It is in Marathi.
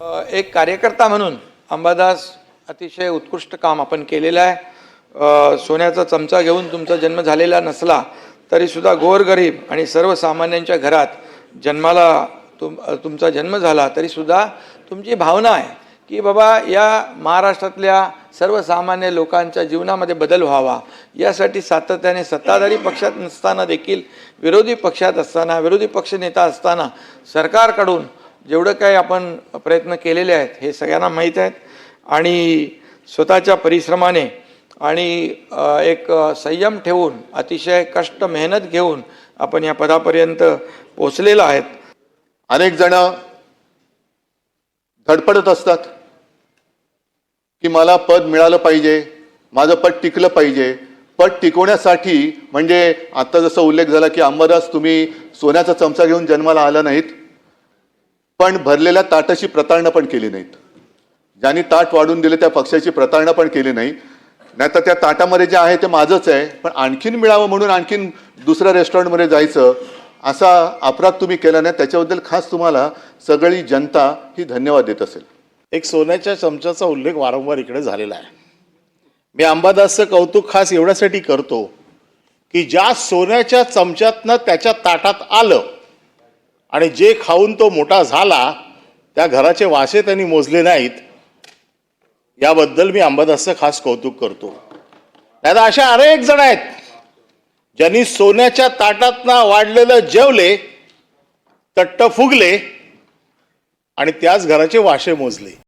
एक कार्यकर्ता म्हणून अंबादास अतिशय उत्कृष्ट काम आपण केलेलं आहे. सोन्याचा चमचा घेऊन तुमचा जन्म झालेला नसला तरीसुद्धा गोरगरीब आणि सर्वसामान्यांच्या घरात जन्माला तुम तुमचा जन्म झाला तरीसुद्धा तुमची भावना आहे की बाबा या महाराष्ट्रातल्या सर्वसामान्य लोकांच्या जीवनामध्ये बदल व्हावा. यासाठी सातत्याने सत्ताधारी पक्षात नसताना देखील विरोधी पक्षात असताना विरोधी पक्षनेता असताना सरकारकडून जेवढं काही आपण प्रयत्न केलेले आहेत हे सगळ्यांना माहीत आहेत. आणि स्वतःच्या परिश्रमाने आणि एक संयम ठेवून अतिशय कष्ट मेहनत घेऊन आपण या पदापर्यंत पोचलेलो आहेत. अनेक जण धडपडत असतात की मला पद मिळालं पाहिजे माझं पद टिकलं पाहिजे. पद टिकवण्यासाठी म्हणजे आता जसं उल्लेख झाला की अंबादास तुम्ही सोन्याचा चमचा घेऊन जन्माला आला नाहीत. पण भरलेल्या ताटाची प्रतारणा पण केली नाहीत. ज्यांनी ताट वाढून दिले त्या पक्षाची प्रतारणा पण केली नाही. नाही तर त्या ताटामध्ये जे आहे ते माझंच आहे. पण आणखीन मिळावं म्हणून आणखीन दुसऱ्या रेस्टॉरंटमध्ये जायचं असा अपराध तुम्ही केला नाही. त्याच्याबद्दल खास तुम्हाला सगळी जनता ही धन्यवाद देत असेल. एक सोन्याच्या चमच्याचा उल्लेख वारंवार इकडे झालेला आहे. मी अंबादासचं कौतुक खास एवढ्यासाठी करतो की ज्या सोन्याच्या चमच्यातनं त्याच्या ताटात आलं आणि जे खाऊन तो मोठा झाला त्या घराचे वासे त्यांनी मोजले नाहीत. याबद्दल मी अंबादासचं खास कौतुक करतो. नाही तर अशा अनेक जण आहेत ज्यांनी सोन्याच्या ताटातना वाढलेलं जेवले तट्ट फुगले आणि त्याच घराचे वाशे मोजले.